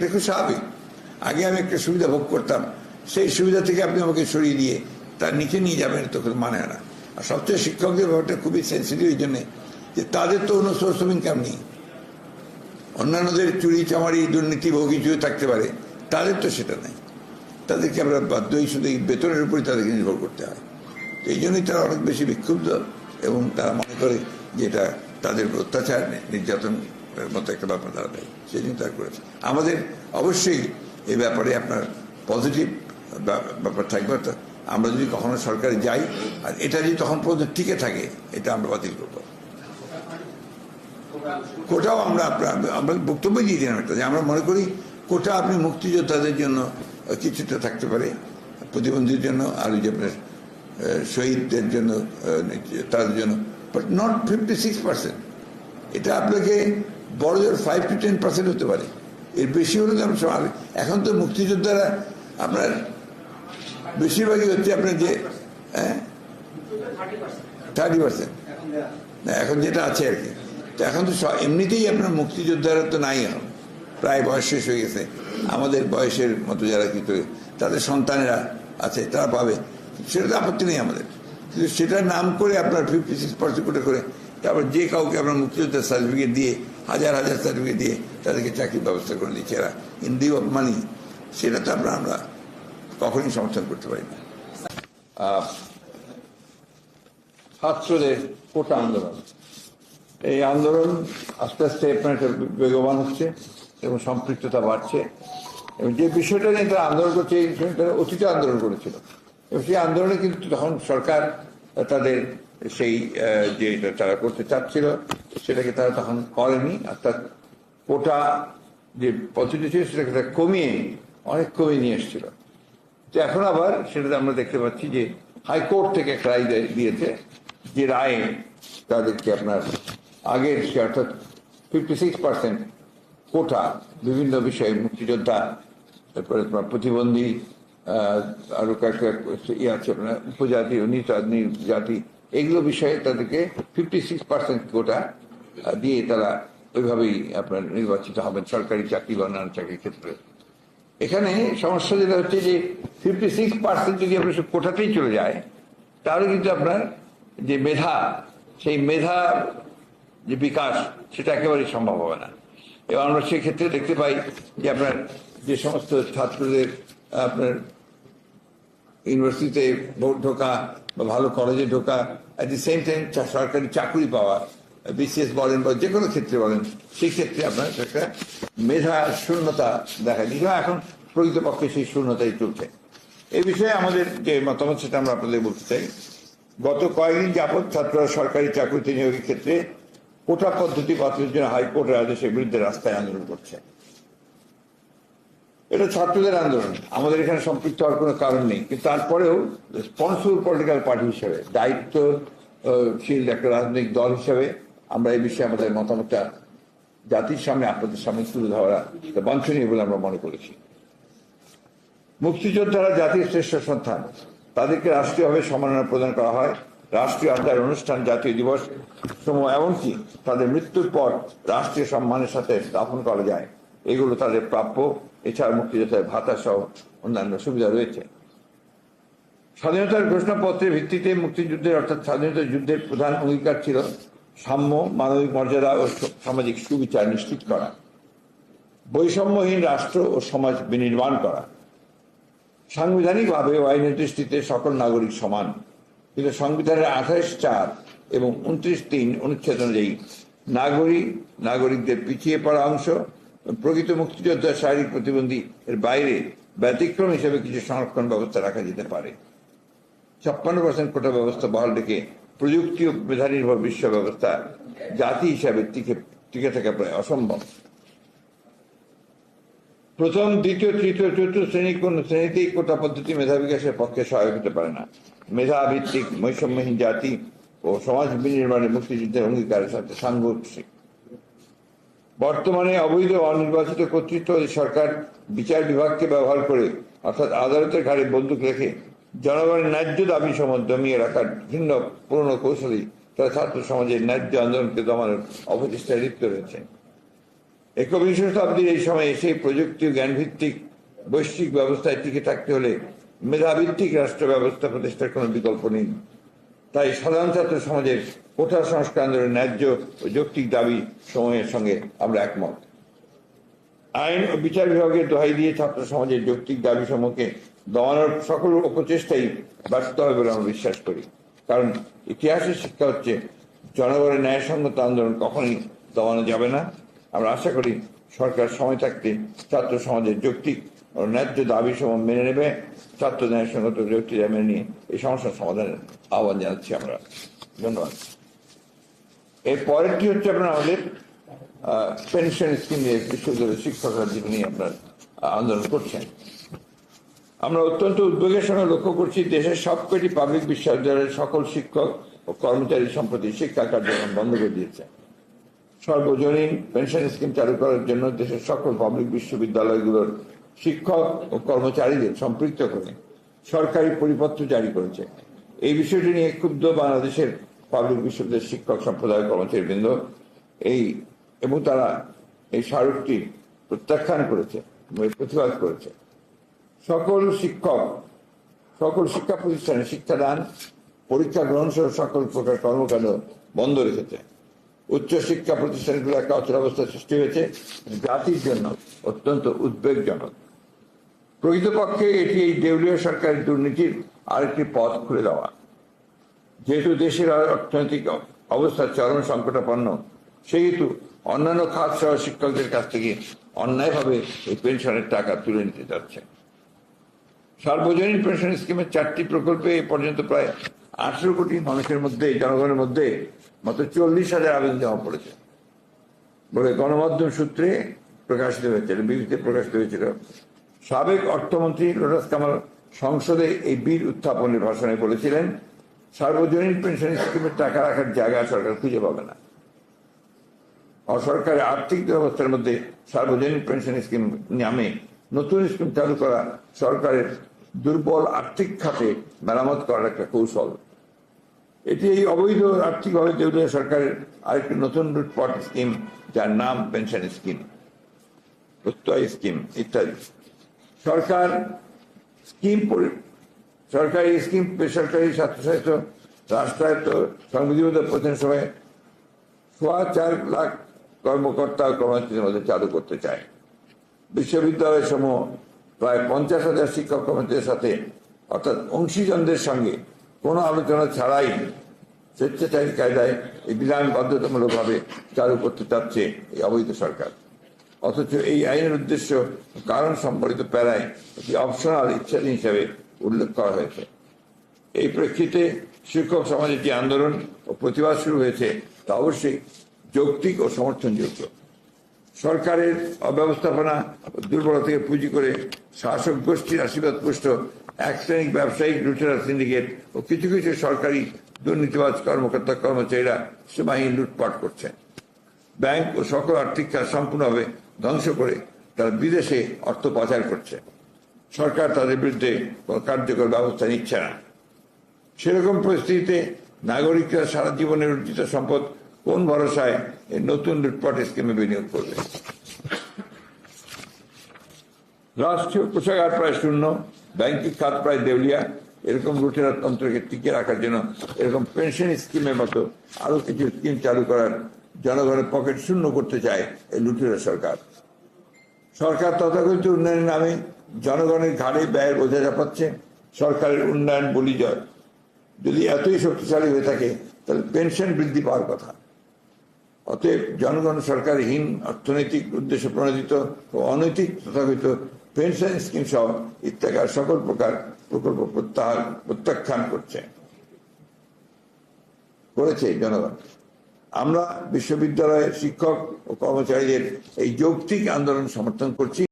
এটা খুব স্বাভাবিক। আগে আমি একটা সুবিধা ভোগ করতাম, সেই সুবিধা থেকে আপনি আমাকে সরিয়ে দিয়ে তার নিচে নিয়ে যাবেন তো মানে না। আর সবচেয়ে শিক্ষকদের ব্যাপারটা খুবই সেন্সিটিভ এই জন্যে যে তাদের তো অন্য সোর্স অফ ইনকাম নেই। অন্যান্যদের চুরি, চামারি, দুর্নীতি, বহু কিছু থাকতে পারে, তাদের তো সেটা নেই। তাদেরকে আমরা বাধ্যই শুধু এই বেতনের উপরই তাদেরকে নির্ভর করতে হয়। এই জন্যই তারা অনেক বেশি বিক্ষুব্ধ এবং তারা মনে করে যে এটা তাদের উপর অত্যাচার নির্যাতনের মতো একটা ব্যাপার দাঁড়াবে সেই জন্য তারা করেছে। আমাদের অবশ্যই এই ব্যাপারে আপনার পজিটিভ ব্যাপার থাকবে, অর্থাৎ আমরা যদি কখনো সরকারে যাই, আর এটা যদি তখন পর্যন্ত টিকে থাকে, এটা আমরা বাতিল করব। কোটাও আমরা আমরা বক্তব্য দিয়ে দিলাম একটা, যে আমরা মনে করি কোটা আপনি মুক্তিযোদ্ধাদের জন্য কিছুটা থাকতে পারে, প্রতিবন্ধীর জন্য, আর যে আপনার শহীদদের জন্য তাদের জন্য but not fifty six percent এটা আপনাকে বড় জোর ফাইভ টু টেন পার্সেন্ট হতে পারে। এর বেশি হলে তো আমরা এখন তো মুক্তিযোদ্ধারা আপনার বেশিরভাগই হচ্ছে আপনার যে হ্যাঁ? থার্টি পার্সেন্ট না, এখন যেটা আছে আর কি। তো এখন তো এমনিতেই আপনার মুক্তিযোদ্ধারা তো নাই এখন। প্রায় বয়স শেষ হয়ে গেছে। আমাদের বয়সের মতো যারা কিন্তু তাদের সন্তানেরা আছে, তারা পাবে। সেটা তো আপত্তি নেই আমাদের। কিন্তু সেটার নাম করে আপনার ফিফটি সিক্স পার্সেন্ট করে তারপর যে কাউকে আপনার মুক্তিযোদ্ধার সার্টিফিকেট দিয়ে হাজার হাজার সার্টিফিকেট দিয়ে তাদেরকে চাকরির ব্যবস্থা করে দিচ্ছে এরা। ইন দিউ অফ মানি, সেটা তো আমরা আমরা কখনই সমর্থন করতে পারি না। ছাত্রদের কোটা আন্দোলন। এই আন্দোলন আস্তে আস্তে আপনার একটা বেগবান হচ্ছে এবং সম্পৃক্ততা বাড়ছে। এবং যে বিষয়টা নিয়ে তারা আন্দোলন করছে, এই অতীতে আন্দোলন করেছিল। এবং সেই আন্দোলনে কিন্তু তখন সরকার তাদের সেই আহ, যে তারা করতে চাচ্ছিল সেটাকে তারা তখন করেনি। অর্থাৎ কোটা যে পদ্ধতি ছিল সেটাকে তারা কমিয়ে অনেক কমিয়ে নিয়ে এসেছিল। তো এখন আবার সেটাতে আমরা দেখতে পাচ্ছি যে হাইকোর্ট থেকে একটা রায় দিয়ে- দিয়েছে যে রায়ে তাদেরকে আপনার আগের সে অর্থাৎ ফিফটি সিক্স পার্সেন্ট কোটা বিভিন্ন বিষয়ে মুক্তিযোদ্ধা তারপরে তোমার প্রতিবন্ধী আরও কয়েকটা ইয়ে আছে আপনার উপজাতি ও নিচ জাতি এগুলো বিষয়ে তাদেরকে ফিফটি সিক্স পার্সেন্ট কোটা দিয়ে তারা ওইভাবেই আপনার নির্বাচিত হবেন সরকারি চাকরি বা অন্যান্য চাকরির ক্ষেত্রে। এখানে সমস্যা যেটা হচ্ছে যে ফিফটি সিক্স পার্সেন্ট যদি আপনার কোটাতেই চলে যায়, তাহলে কিন্তু আপনার যে মেধা, সেই মেধা যে বিকাশ, সেটা একেবারেই সম্ভব হবে না। এবং আমরা সেক্ষেত্রে দেখতে পাই যে আপনার যে সমস্ত ছাত্রদের, আপনার ইউনিভার্সিটিতে ভোট ঢোকা বা ভালো কলেজে ঢোকা অ্যাট দি সেম টাইম সরকারি চাকরি পাওয়া বিসিএস বলেন বা যে কোনো ক্ষেত্রে বলেন, সেই ক্ষেত্রে আপনার একটা মেধা শূন্যতা দেখা এবং এখন প্রকৃতপক্ষে সেই শূন্যতাই চলছে। এই বিষয়ে আমাদের যে মতামত সেটা আমরা আপনাদের বলতে চাই। গত কয়েকদিন যাবৎ ছাত্ররা সরকারি চাকরিতে নিয়োগের ক্ষেত্রে কোটা পদ্ধতি বাতিলের জন্য হাইকোর্টের আদেশের বিরুদ্ধে রাস্তায় আন্দোলন করছে। এটা ছাত্রদের আন্দোলন। আমাদের এখানে সম্পৃক্ত হওয়ার কোনো কারণ নেই। কিন্তু তারপরেও স্পন্সর পলিটিক্যাল পার্টি হিসেবে, দায়িত্বশীল একটা রাজনৈতিক দল হিসেবে আমরা এই বিষয়ে আমাদের মতামতটা জাতির সামনে, আপনাদের সামনে তুলে ধরা বাঞ্ছনীয় বলে আমরা মনে করেছি। মুক্তিযোদ্ধারা জাতির শ্রেষ্ঠ সন্তান। তাদেরকে রাষ্ট্রীয়ভাবে সম্মাননা প্রদান করা হয়। রাষ্ট্রীয় আড্ডার অনুষ্ঠান, জাতীয় দিবস সমূহ, এমনকি তাদের মৃত্যুর পর রাষ্ট্রীয় সম্মানের সাথে স্থাপন করা যায়। এগুলো তাদের প্রাপ্য। এছাড়া মুক্তিযোদ্ধার ভাতা সহ অন্যান্য সুবিধা রয়েছে। স্বাধীনতার ঘোষণাপত্রের ভিত্তিতে মুক্তিযুদ্ধের অর্থাৎ স্বাধীনতা যুদ্ধের প্রধান অঙ্গীকার ছিল সাম্য, মানবিক মর্যাদা ও সামাজিক সুবিচার নিশ্চিত করা। বৈষম্যহীন রাষ্ট্র ও সমাজ বিনির্মাণ করা। সাংবিধানিকভাবে আইনের দৃষ্টিতে সকল নাগরিক সমান। কিন্তু সংবিধানের আঠাশ চার এবং উনত্রিশ তিন অনুচ্ছেদ অনুযায়ী নাগরিক, নাগরিকদের পিছিয়ে পড়া অংশ প্রকৃত মুক্তিযোদ্ধা শারীরিক প্রতিবন্ধী এর বাইরে ব্যতিক্রম হিসেবে কিছু সংরক্ষণ ব্যবস্থা রাখা যেতে পারে। ছাপ্পান্ন পার্সেন্ট কোটা ব্যবস্থা বহাল রেখে প্রযুক্তি ও মেধা নির্ভর বিশ্ব ব্যবস্থা জাতি হিসাবে টিকে টিকে থাকা প্রায় অসম্ভব। প্রথম, দ্বিতীয়, তৃতীয়, চতুর্থ শ্রেণি কোন শ্রেণীতেই কোটা পদ্ধতি মেধা বিকাশের পক্ষে সহায়ক হতে পারে না। মেধা ভিত্তিক বৈষম্যহীন জাতি ও সমাজ বিনির্মাণে মুক্তিযুদ্ধের অঙ্গীকারের সাথে সাংঘর্ষিক। বর্তমানে অবৈধ অনির্বাচিত কর্তৃত্ব সরকার বিচার বিভাগকে ব্যবহার করে, অর্থাৎ আদালতের ঘাড়ে বন্দুক রেখে জনগণের ন্যায্য দাবি সম দমিয়ে রাখার ভিন্ন পুরনো কৌশলী তারা ছাত্র সমাজের ন্যায্য আন্দোলনকে দমানোর অপচেষ্টায় লিপ্ত রয়েছে। একবিংশ শতাব্দীর এই সময় এসে প্রযুক্তি ও জ্ঞান ভিত্তিক বৈশ্বিক ব্যবস্থায় টিকে থাকতে হলে মেধাভিত্তিক রাষ্ট্র ব্যবস্থা প্রতিষ্ঠার কোনো বিকল্প নেই। তাই সাধারণ ছাত্র সমাজের কোঠা সংস্কার আন্দোলনের ন্যায্য ও যৌক্তিক দাবি সময়ের সঙ্গে আমরা একমত। আইন ও বিচার বিভাগের দোহাই দিয়ে ছাত্র সমাজের যৌক্তিক দাবি সমূহকে দমানোর সকল উপচেষ্টাই ব্যর্থ হবে বলে আমরা বিশ্বাস করি। কারণ ইতিহাসের শিক্ষা হচ্ছে, জনগণের ন্যায়সঙ্গত আন্দোলন কখনই দমানো যাবে না। আমরা আশা করি সরকার সময় থাকতে ছাত্র সমাজের যৌক্তিক ন্যায্য দাবি সমূহ মেনে নেবে, ছাত্র ন্যায়সঙ্গত যৌক্তিক দাবি মেনে নিয়ে এই সমস্যার সমাধানের আহ্বান জানাচ্ছি আমরা। ধন্যবাদ। এর পরেরটি হচ্ছে আপনার আমাদের পেনশন স্কিম নিয়ে বিশ্ববিদ্যালয়ের শিক্ষকরা যেটা নিয়ে আপনার আন্দোলন করছেন। আমরা অত্যন্ত উদ্বেগের সঙ্গে লক্ষ্য করছি, দেশের সবকটি পাবলিক বিশ্ববিদ্যালয়ের সকল শিক্ষক ও কর্মচারী সম্প্রতি শিক্ষা কার্যক্রম বন্ধ করে দিয়েছে। সর্বজনীন পেনশন স্কিম চালু করার জন্য দেশের সকল পাবলিক বিশ্ববিদ্যালয়গুলোর শিক্ষক ও কর্মচারীদের সম্পৃক্ত করে সরকারি পরিপত্র জারি করেছে। এই বিষয়টি নিয়ে ক্ষুব্ধ বাংলাদেশের পাবলিক বিশ্ববিদ্যালয়ের শিক্ষক সম্প্রদায় কর্মচারীবৃন্দ এই এবং তারা এই স্মারকটি প্রত্যাখ্যান করেছে প্রতিবাদ করেছে। সকল শিক্ষক, সকল শিক্ষা প্রতিষ্ঠানে শিক্ষাদান, পরীক্ষা গ্রহণ সহ সকল প্রকার কর্মকাণ্ড বন্ধ রেখেছে। উচ্চ শিক্ষা প্রতিষ্ঠানগুলো একটা অচল অবস্থা সৃষ্টি হয়েছে জাতির জন্য অত্যন্ত উদ্বেগজনক। প্রকৃতপক্ষে এটি এই দেউলিয়া সরকারের দুর্নীতির আরেকটি পথ খুলে দেওয়া। যেহেতু দেশের অর্থনৈতিক অবস্থা চরম সংকটাপন্ন, সেহেতু অন্যান্য খাত সহ শিক্ষকদের কাছ থেকে অন্যায়ভাবে এই পেনশনের টাকা তুলে নিতে যাচ্ছে। সার্বজনীন পেনশন স্কিমের চারটি প্রকল্পে এ পর্যন্ত প্রায় আঠেরো কোটি মানুষের মধ্যে, জনগণের মধ্যে মাত্র চল্লিশ হাজার আবেদন জমা পড়েছে। বলে গণমাধ্যম সূত্রে প্রকাশিত হয়েছিল বিবিসিতে প্রকাশিত হয়েছিল। সাবেক অর্থমন্ত্রী লোটাস কামাল সংসদে এই বিল উত্থাপনের ভাষণে বলেছিলেন, সার্বজনীন পেনশন স্কিমের টাকা রাখার জায়গা সরকার খুঁজে পাবে না। অসরকারি আর্থিক ব্যবস্থার মধ্যে সার্বজনীন পেনশন স্কিম নামে নতুন স্কিম চালু করা সরকারের দুর্বল আর্থিক খাতে মেরামত করার একটা কৌশল। এটি এই অবৈধ আর্থিকভাবে দেউলিয়া সরকারের আরেকটি নতুন লুটপাট স্কিম, যার নাম পেনশন স্কিম, প্রত্যয় স্কিম, ইত্যাদি। সরকার স্কিম সরকারি স্কিম, বেসরকারি স্বায়ত্তশাসিত রাষ্ট্রায়ত্ত সংবিধিবদ্ধ প্রতিষ্ঠান সভায় সোয়া চার লাখ কর্মকর্তা ও কর্মচারীদের মধ্যে চালু করতে চায়। বিশ্ববিদ্যালয় সমূহ প্রায় পঞ্চাশ হাজার শিক্ষক কর্মচারীদের সাথে, অর্থাৎ অংশীজনদের সঙ্গে কোনো আলোচনা ছাড়াই স্বেচ্ছাচারী কায়দায় এই বিধান বাধ্যতামূলকভাবে চালু করতে চাচ্ছে এই অবৈধ সরকার। অথচ এই আইনের উদ্দেশ্য কারণ সম্পর্কিত প্যারায় একটি অপশনাল ইচ্ছাধীন হিসাবে উল্লেখ করা হয়েছে। এই প্রেক্ষিতে শিক্ষক সমাজের যে আন্দোলন ও প্রতিবাদ শুরু হয়েছে, তা অবশ্যই যৌক্তিক ও সমর্থনযোগ্য। সরকারের অব্যবস্থাপনা ও দুর্বলতা থেকে পুঁজি করে শাসক গোষ্ঠীর আশীর্বাদ পুষ্ট এক শ্রেণিক ব্যবসায়িক লুটেরা সিন্ডিকেট ও কিছু কিছু সরকারি দুর্নীতিবাজ কর্মকর্তা কর্মচারীরা সীমাহীন লুটপাট করছেন। ব্যাংক ও সকল আর্থিক কাজ সম্পূর্ণভাবে ধ্বংস করে তারা বিদেশে অর্থ পাচার করছে। সরকার তাদের বিরুদ্ধে কার্যকর ব্যবস্থা নিচ্ছে না। সেরকম পরিস্থিতিতে নাগরিকরা সারা জীবনের অর্জিত সম্পদ কোন ভরসায় এই নতুন লুটপাট স্কিমে বিনিয়োগ করবে? রাষ্ট্রীয় কোষাগার প্রায় শূন্য, ব্যাংকিং খাত প্রায় দেউলিয়া। এরকম লুটেরা তন্ত্রকে টিকে রাখার জন্য এরকম পেনশন স্কিমের মতো আরও কিছু স্কিম চালু করার জনগণের পকেট শূন্য করতে চায় এই লুটেরা সরকার। সরকার তথাকথিত উন্নয়নের নামে জনগণের ঘাড়ে ব্যয়ের বোঝা চাপাচ্ছে, সরকারের উন্নয়ন বলি জয়। যদি এতই শক্তিশালী হয়ে থাকে, তাহলে পেনশন বৃদ্ধি পাওয়ার কথা। অতএব জনগণ সরকারহীন, অর্থনৈতিক উদ্দেশ্য প্রণোদিত ও অনৈতিক তথাকথিত পেনশন স্কিম সহ ইত্যাদি সকল প্রকার প্রকল্প প্রত্যাহার, প্রত্যাখ্যান করছে। করেছে জনগণ। আমরা বিশ্ববিদ্যালয়ের শিক্ষক ও কর্মচারীদের এই যৌক্তিক আন্দোলন সমর্থন করছি।